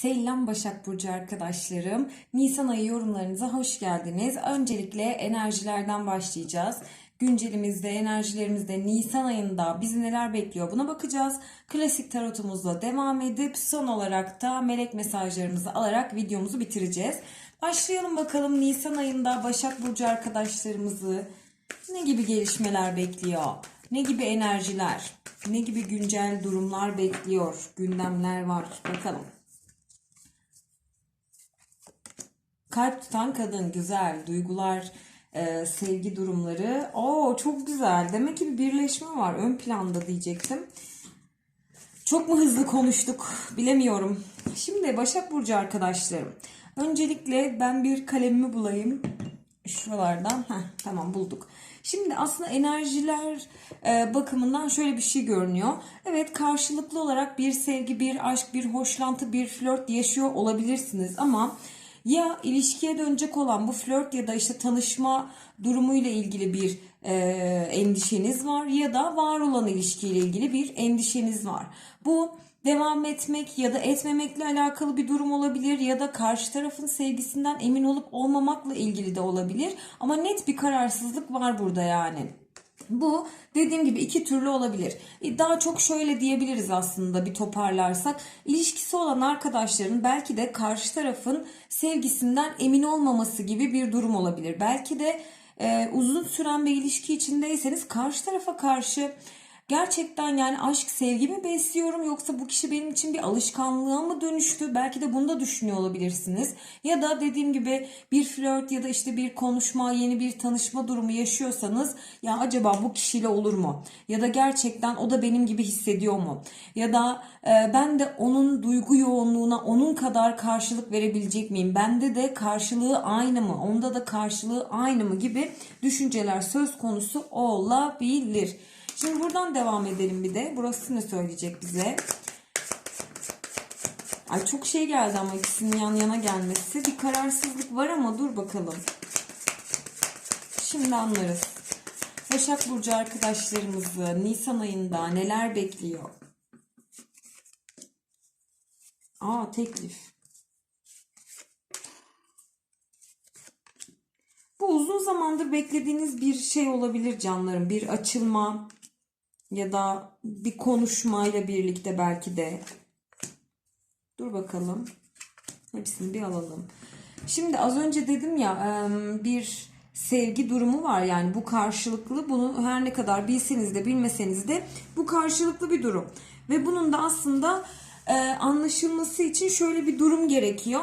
Selam Başak Burcu arkadaşlarım. Nisan ayı yorumlarınıza hoş geldiniz. Öncelikle enerjilerden başlayacağız. Güncelimizde, enerjilerimizde Nisan ayında bizi neler bekliyor buna bakacağız. Klasik tarotumuzla devam edip son olarak da melek mesajlarımızı alarak videomuzu bitireceğiz. Başlayalım bakalım Nisan ayında Başak Burcu arkadaşlarımızı ne gibi gelişmeler bekliyor? Ne gibi enerjiler? Ne gibi güncel durumlar bekliyor? Gündemler var. Bakalım. Kalp tutan kadın güzel, duygular, e, sevgi durumları. Oo çok güzel. Demek ki bir birleşme var ön planda diyecektim. Çok mu hızlı konuştuk bilemiyorum. Şimdi Başak Burcu arkadaşlarım. Öncelikle ben bir kalemimi bulayım. Şuralardan. Heh, tamam bulduk. Şimdi aslında enerjiler e, bakımından şöyle bir şey görünüyor. Evet karşılıklı olarak bir sevgi, bir aşk, bir hoşlantı, bir flört yaşıyor olabilirsiniz ama ya ilişkiye dönecek olan bu flört ya da işte tanışma durumuyla ilgili bir e, endişeniz var ya da var olan ilişkiyle ilgili bir endişeniz var. Bu devam etmek ya da etmemekle alakalı bir durum olabilir ya da karşı tarafın sevgisinden emin olup olmamakla ilgili de olabilir. Ama net bir kararsızlık var burada yani. Bu dediğim gibi iki türlü olabilir. E, Daha çok şöyle diyebiliriz aslında bir toparlarsak. İlişkisi olan arkadaşların belki de karşı tarafın sevgisinden emin olmaması gibi bir durum olabilir. Belki de e, uzun süren bir ilişki içindeyseniz karşı tarafa karşı Gerçekten yani aşk sevgi mi besliyorum yoksa bu kişi benim için bir alışkanlığa mı dönüştü? Belki de bunu da düşünüyor olabilirsiniz. Ya da dediğim gibi bir flört ya da işte bir konuşma, yeni bir tanışma durumu yaşıyorsanız ya acaba bu kişiyle olur mu? Ya da gerçekten o da benim gibi hissediyor mu? Ya da e, ben de onun duygu yoğunluğuna onun kadar karşılık verebilecek miyim? Bende de karşılığı aynı mı? Onda da karşılığı aynı mı gibi düşünceler söz konusu olabilir. Şimdi buradan devam edelim bir de. Burası ne söyleyecek bize? Ay çok şey geldi ama ikisinin yan yana gelmesi. Bir kararsızlık var ama dur bakalım. Şimdi anlarız. Başak Burcu arkadaşlarımızı Nisan ayında neler bekliyor? Aa teklif. Bu uzun zamandır beklediğiniz bir şey olabilir canlarım. Bir açılma, ya da bir konuşmayla birlikte belki de. Dur bakalım. Hepsini bir alalım. Şimdi az önce dedim ya bir sevgi durumu var yani bu karşılıklı bunu her ne kadar bilseniz de bilmeseniz de bu karşılıklı bir durum. Ve bunun da aslında anlaşılması için şöyle bir durum gerekiyor.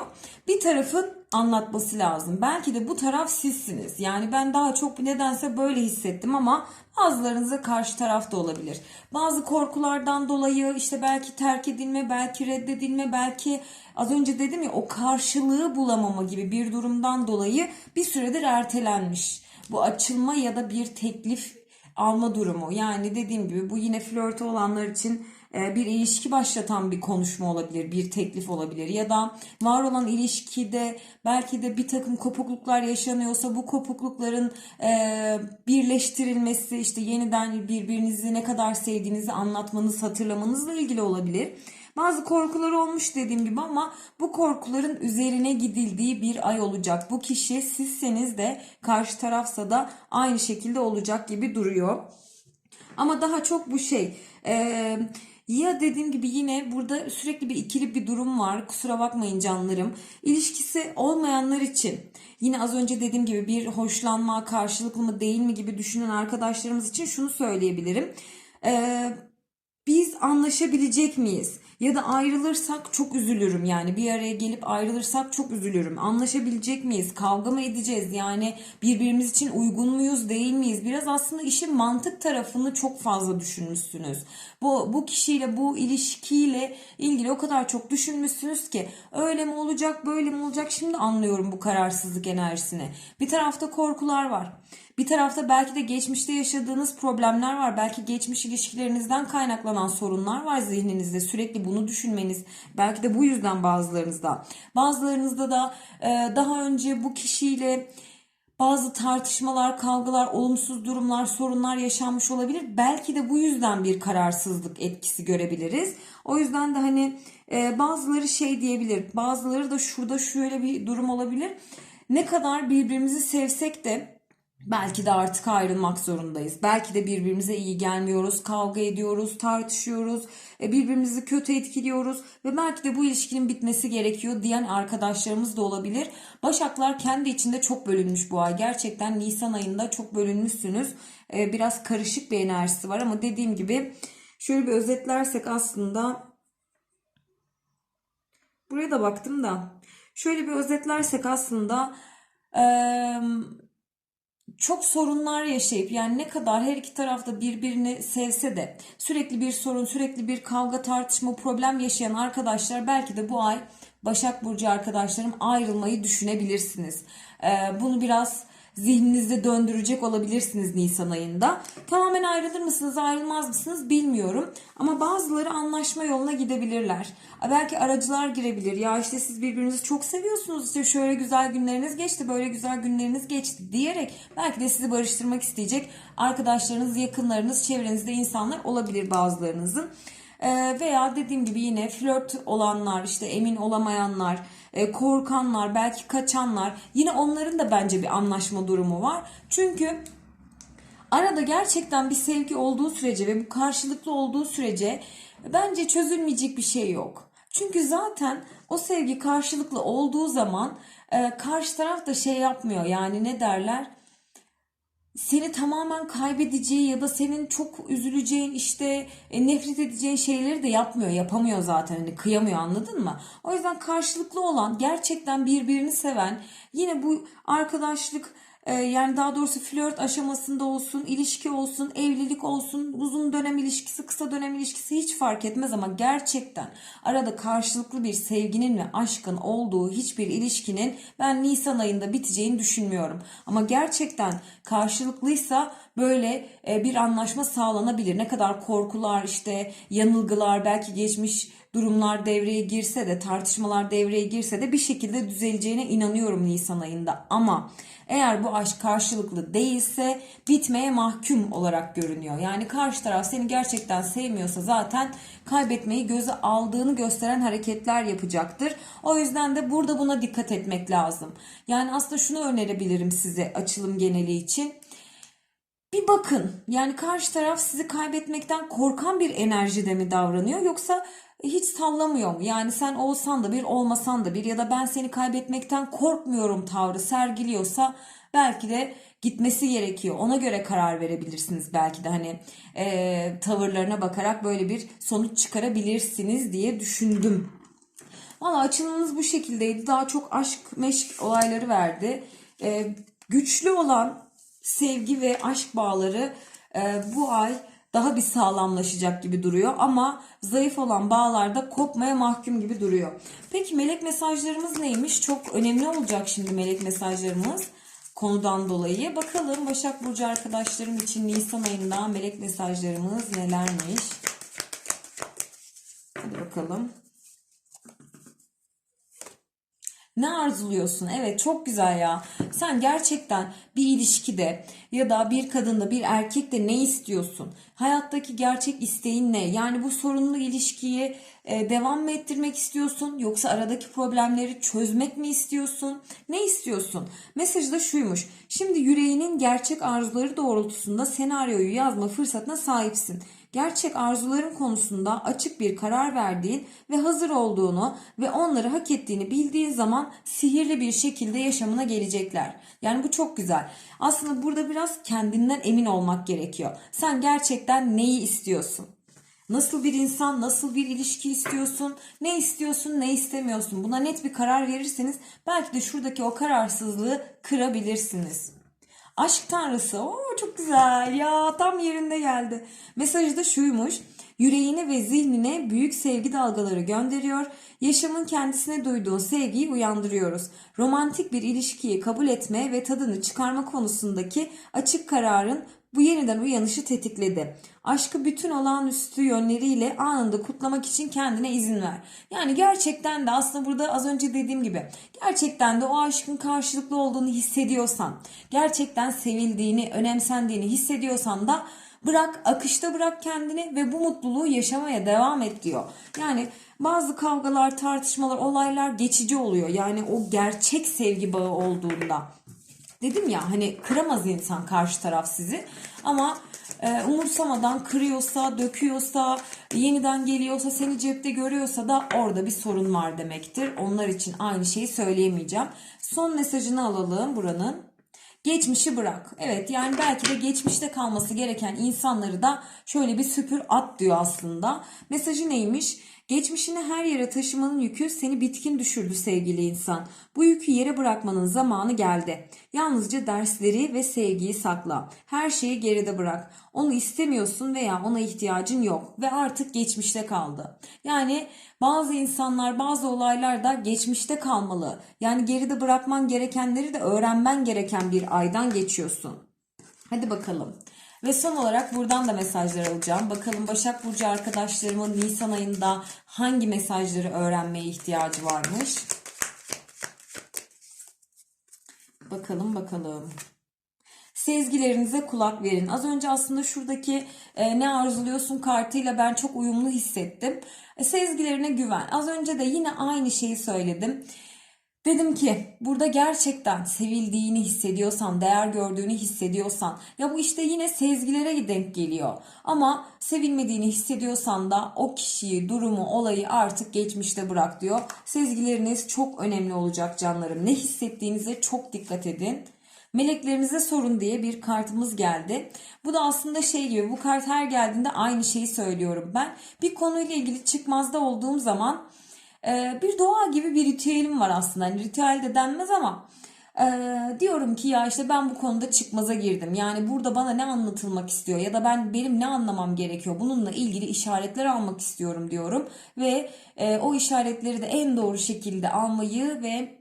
Bir tarafın anlatması lazım. Belki de bu taraf sizsiniz. Yani ben daha çok nedense böyle hissettim ama bazılarınıza karşı taraf da olabilir. Bazı korkulardan dolayı işte belki terk edilme, belki reddedilme, belki az önce dedim ya o karşılığı bulamama gibi bir durumdan dolayı bir süredir ertelenmiş. Bu açılma ya da bir teklif alma durumu. Yani dediğim gibi bu yine flört olanlar için e, bir ilişki başlatan bir konuşma olabilir, bir teklif olabilir ya da var olan ilişkide belki de bir takım kopukluklar yaşanıyorsa bu kopuklukların e, birleştirilmesi işte yeniden birbirinizi ne kadar sevdiğinizi anlatmanız, hatırlamanızla ilgili olabilir. Bazı korkular olmuş dediğim gibi ama bu korkuların üzerine gidildiği bir ay olacak. Bu kişi sizseniz de karşı tarafsa da aynı şekilde olacak gibi duruyor. Ama daha çok bu şey e, ya dediğim gibi yine burada sürekli bir ikili bir durum var. Kusura bakmayın canlarım. İlişkisi olmayanlar için yine az önce dediğim gibi bir hoşlanma karşılıklı mı değil mi gibi düşünen arkadaşlarımız için şunu söyleyebilirim. Ee, biz anlaşabilecek miyiz? Ya da ayrılırsak çok üzülürüm yani bir araya gelip ayrılırsak çok üzülürüm. Anlaşabilecek miyiz? Kavga mı edeceğiz? Yani birbirimiz için uygun muyuz değil miyiz? Biraz aslında işin mantık tarafını çok fazla düşünmüşsünüz. Bu, bu kişiyle bu ilişkiyle ilgili o kadar çok düşünmüşsünüz ki öyle mi olacak böyle mi olacak şimdi anlıyorum bu kararsızlık enerjisini. Bir tarafta korkular var. Bir tarafta belki de geçmişte yaşadığınız problemler var. Belki geçmiş ilişkilerinizden kaynaklanan sorunlar var zihninizde. Sürekli bunu düşünmeniz. Belki de bu yüzden bazılarınızda. Bazılarınızda da e, daha önce bu kişiyle bazı tartışmalar, kavgalar, olumsuz durumlar, sorunlar yaşanmış olabilir. Belki de bu yüzden bir kararsızlık etkisi görebiliriz. O yüzden de hani e, bazıları şey diyebilir, bazıları da şurada şöyle bir durum olabilir. Ne kadar birbirimizi sevsek de Belki de artık ayrılmak zorundayız. Belki de birbirimize iyi gelmiyoruz, kavga ediyoruz, tartışıyoruz, e, birbirimizi kötü etkiliyoruz ve belki de bu ilişkinin bitmesi gerekiyor diyen arkadaşlarımız da olabilir. Başaklar kendi içinde çok bölünmüş bu ay. Gerçekten Nisan ayında çok bölünmüşsünüz. E, Biraz karışık bir enerjisi var ama dediğim gibi şöyle bir özetlersek aslında buraya da baktım da şöyle bir özetlersek aslında eee çok sorunlar yaşayıp yani ne kadar her iki tarafta birbirini sevse de sürekli bir sorun, sürekli bir kavga, tartışma, problem yaşayan arkadaşlar belki de bu ay Başak Burcu arkadaşlarım ayrılmayı düşünebilirsiniz. Ee, bunu biraz zihninizde döndürecek olabilirsiniz Nisan ayında. Tamamen ayrılır mısınız, ayrılmaz mısınız bilmiyorum. Ama bazıları anlaşma yoluna gidebilirler. Belki aracılar girebilir. Ya işte siz birbirinizi çok seviyorsunuz. İşte şöyle güzel günleriniz geçti, böyle güzel günleriniz geçti diyerek belki de sizi barıştırmak isteyecek arkadaşlarınız, yakınlarınız, çevrenizde insanlar olabilir bazılarınızın. Veya dediğim gibi yine flört olanlar, işte emin olamayanlar, korkanlar, belki kaçanlar yine onların da bence bir anlaşma durumu var. Çünkü arada gerçekten bir sevgi olduğu sürece ve bu karşılıklı olduğu sürece bence çözülmeyecek bir şey yok. Çünkü zaten o sevgi karşılıklı olduğu zaman e, karşı taraf da şey yapmıyor yani ne derler seni tamamen kaybedeceği ya da senin çok üzüleceğin işte e, nefret edeceğin şeyleri de yapmıyor, yapamıyor zaten. Hani kıyamıyor anladın mı? O yüzden karşılıklı olan, gerçekten birbirini seven, yine bu arkadaşlık yani daha doğrusu flört aşamasında olsun, ilişki olsun, evlilik olsun, uzun dönem ilişkisi, kısa dönem ilişkisi hiç fark etmez ama gerçekten arada karşılıklı bir sevginin ve aşkın olduğu hiçbir ilişkinin ben Nisan ayında biteceğini düşünmüyorum. Ama gerçekten karşılıklıysa böyle e, bir anlaşma sağlanabilir. Ne kadar korkular işte yanılgılar belki geçmiş durumlar devreye girse de tartışmalar devreye girse de bir şekilde düzeleceğine inanıyorum Nisan ayında. Ama eğer bu aşk karşılıklı değilse bitmeye mahkum olarak görünüyor. Yani karşı taraf seni gerçekten sevmiyorsa zaten kaybetmeyi göze aldığını gösteren hareketler yapacaktır. O yüzden de burada buna dikkat etmek lazım. Yani aslında şunu önerebilirim size açılım geneli için. Bir bakın yani karşı taraf sizi kaybetmekten korkan bir enerjide mi davranıyor yoksa hiç sallamıyor mu? Yani sen olsan da bir olmasan da bir ya da ben seni kaybetmekten korkmuyorum tavrı sergiliyorsa belki de gitmesi gerekiyor. Ona göre karar verebilirsiniz belki de hani e, tavırlarına bakarak böyle bir sonuç çıkarabilirsiniz diye düşündüm. Valla açılımınız bu şekildeydi. Daha çok aşk meşk olayları verdi. E, güçlü olan sevgi ve aşk bağları e, bu ay daha bir sağlamlaşacak gibi duruyor ama zayıf olan bağlarda kopmaya mahkum gibi duruyor. Peki melek mesajlarımız neymiş? Çok önemli olacak şimdi melek mesajlarımız konudan dolayı. Bakalım Başak Burcu arkadaşlarım için Nisan ayında melek mesajlarımız nelermiş? Hadi bakalım. Ne arzuluyorsun? Evet çok güzel ya. Sen gerçekten bir ilişkide ya da bir kadında bir erkekte ne istiyorsun? Hayattaki gerçek isteğin ne? Yani bu sorunlu ilişkiyi e, devam mı ettirmek istiyorsun? Yoksa aradaki problemleri çözmek mi istiyorsun? Ne istiyorsun? Mesajı da şuymuş. Şimdi yüreğinin gerçek arzuları doğrultusunda senaryoyu yazma fırsatına sahipsin gerçek arzuların konusunda açık bir karar verdiğin ve hazır olduğunu ve onları hak ettiğini bildiğin zaman sihirli bir şekilde yaşamına gelecekler. Yani bu çok güzel. Aslında burada biraz kendinden emin olmak gerekiyor. Sen gerçekten neyi istiyorsun? Nasıl bir insan, nasıl bir ilişki istiyorsun, ne istiyorsun, ne istemiyorsun? Buna net bir karar verirseniz belki de şuradaki o kararsızlığı kırabilirsiniz. Aşk tanrısı. Oo çok güzel ya tam yerinde geldi. Mesajı da şuymuş. yüreğine ve zihnine büyük sevgi dalgaları gönderiyor. Yaşamın kendisine duyduğu sevgiyi uyandırıyoruz. Romantik bir ilişkiyi kabul etme ve tadını çıkarma konusundaki açık kararın bu yeniden uyanışı tetikledi. Aşkı bütün olağanüstü yönleriyle anında kutlamak için kendine izin ver. Yani gerçekten de aslında burada az önce dediğim gibi gerçekten de o aşkın karşılıklı olduğunu hissediyorsan, gerçekten sevildiğini, önemsendiğini hissediyorsan da bırak akışta bırak kendini ve bu mutluluğu yaşamaya devam et diyor. Yani bazı kavgalar, tartışmalar, olaylar geçici oluyor. Yani o gerçek sevgi bağı olduğunda. Dedim ya hani kıramaz insan karşı taraf sizi ama e, umursamadan kırıyorsa, döküyorsa, yeniden geliyorsa, seni cepte görüyorsa da orada bir sorun var demektir. Onlar için aynı şeyi söyleyemeyeceğim. Son mesajını alalım buranın. Geçmişi bırak. Evet yani belki de geçmişte kalması gereken insanları da şöyle bir süpür at diyor aslında. Mesajı neymiş? Geçmişini her yere taşımanın yükü seni bitkin düşürdü sevgili insan. Bu yükü yere bırakmanın zamanı geldi. Yalnızca dersleri ve sevgiyi sakla. Her şeyi geride bırak. Onu istemiyorsun veya ona ihtiyacın yok ve artık geçmişte kaldı. Yani bazı insanlar, bazı olaylar da geçmişte kalmalı. Yani geride bırakman gerekenleri de öğrenmen gereken bir aydan geçiyorsun. Hadi bakalım. Ve son olarak buradan da mesajlar alacağım. Bakalım Başak Burcu arkadaşlarımın Nisan ayında hangi mesajları öğrenmeye ihtiyacı varmış. Bakalım bakalım. Sezgilerinize kulak verin. Az önce aslında şuradaki e, ne arzuluyorsun kartıyla ben çok uyumlu hissettim. E, sezgilerine güven. Az önce de yine aynı şeyi söyledim. Dedim ki burada gerçekten sevildiğini hissediyorsan, değer gördüğünü hissediyorsan ya bu işte yine sezgilere denk geliyor. Ama sevilmediğini hissediyorsan da o kişiyi, durumu, olayı artık geçmişte bırak diyor. Sezgileriniz çok önemli olacak canlarım. Ne hissettiğinize çok dikkat edin. Meleklerinize sorun diye bir kartımız geldi. Bu da aslında şey gibi bu kart her geldiğinde aynı şeyi söylüyorum ben. Bir konuyla ilgili çıkmazda olduğum zaman ee, bir dua gibi bir ritüelim var aslında. Hani ritüel de denmez ama e, diyorum ki ya işte ben bu konuda çıkmaza girdim. Yani burada bana ne anlatılmak istiyor ya da ben benim ne anlamam gerekiyor bununla ilgili işaretler almak istiyorum diyorum. Ve e, o işaretleri de en doğru şekilde almayı ve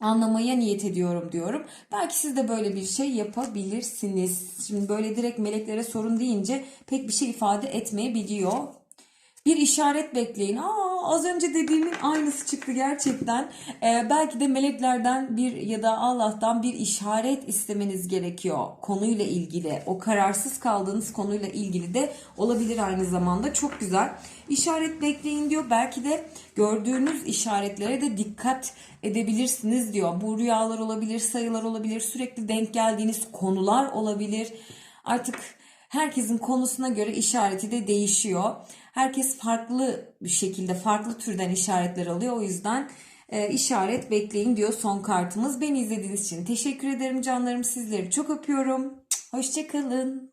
anlamaya niyet ediyorum diyorum. Belki siz de böyle bir şey yapabilirsiniz. Şimdi böyle direkt meleklere sorun deyince pek bir şey ifade etmeyebiliyor. Bir işaret bekleyin. Aa az önce dediğimin aynısı çıktı gerçekten. Ee, belki de meleklerden bir ya da Allah'tan bir işaret istemeniz gerekiyor konuyla ilgili. O kararsız kaldığınız konuyla ilgili de olabilir aynı zamanda. Çok güzel. İşaret bekleyin diyor. Belki de gördüğünüz işaretlere de dikkat edebilirsiniz diyor. Bu rüyalar olabilir, sayılar olabilir, sürekli denk geldiğiniz konular olabilir. Artık herkesin konusuna göre işareti de değişiyor. Herkes farklı bir şekilde farklı türden işaretler alıyor. O yüzden e, işaret bekleyin diyor son kartımız. Beni izlediğiniz için teşekkür ederim canlarım. Sizleri çok öpüyorum. Hoşçakalın.